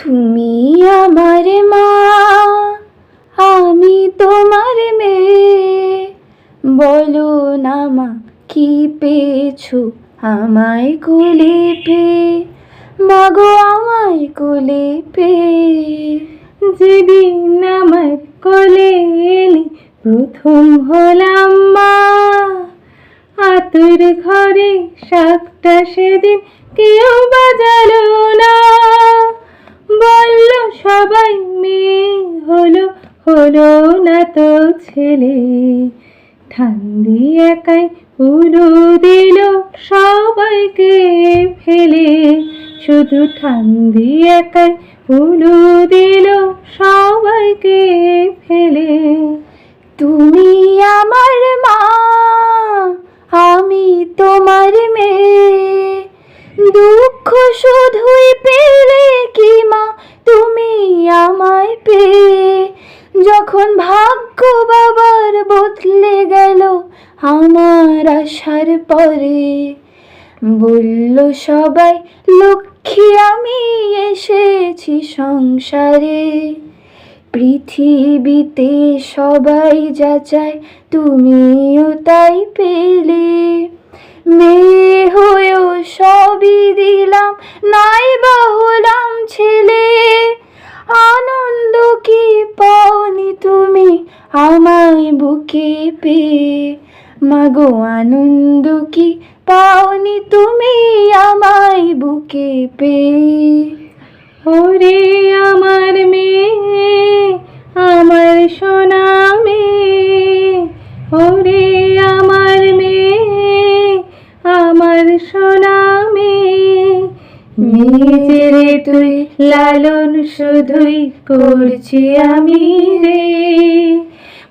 তুমি আমার মা, আমি তোমার মেয়ে। বলো না মা, কি পেয়েছ আমায় কোলে পে? মাগো আমায় কোলে পেয়ে যেদিন আমার কোলে এলি প্রথম হলাম মা। আতুর ঘরে শাকটা সেদিন কেউ বাজালো না। হলো না তো ছেলে। ঠান্দি একাই উলু দিল সবাইকে ফেলে। শুধু ঠান্দি একাই উলু দিল সবাইকে ফেলে। তুমি আমার মা, আমি তোমার মেয়ে। দুঃখ শুধুই পেলে কি মা, তুমি আমায় পেয়ে। যখন ভাগ্য বাবার বদলে গেল আমার আসার পরে, বলল সবাই, লক্ষ্মী, আমি এসেছি সংসারে। পৃথিবীতে সবাই যা চায় তুমিও তাই পেলে। মেয়ে হয়েও সবই দিলাম, নাই আমায় বুকে পে। মাগো আনন্দ কি পাওনি তুমি আমায় বুকে পে? ওরে আমার মেয়ে, আমার সোনা মেয়ে। ওরে আমার মেয়ে, আমার সোনা মেয়ে। তুই লালন শুধুই করছি আমি রে।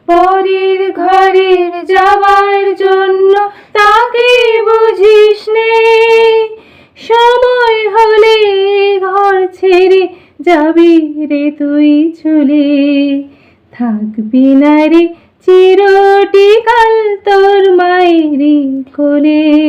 পরের ঘরের যাওয়ার জন্য তাকে বুঝিস নে। সময় হলে ঘর ছেড়ে যাবি রে তুই চলে। থাকবি না রে চিরটিকাল তোর মায়েরই কোলে।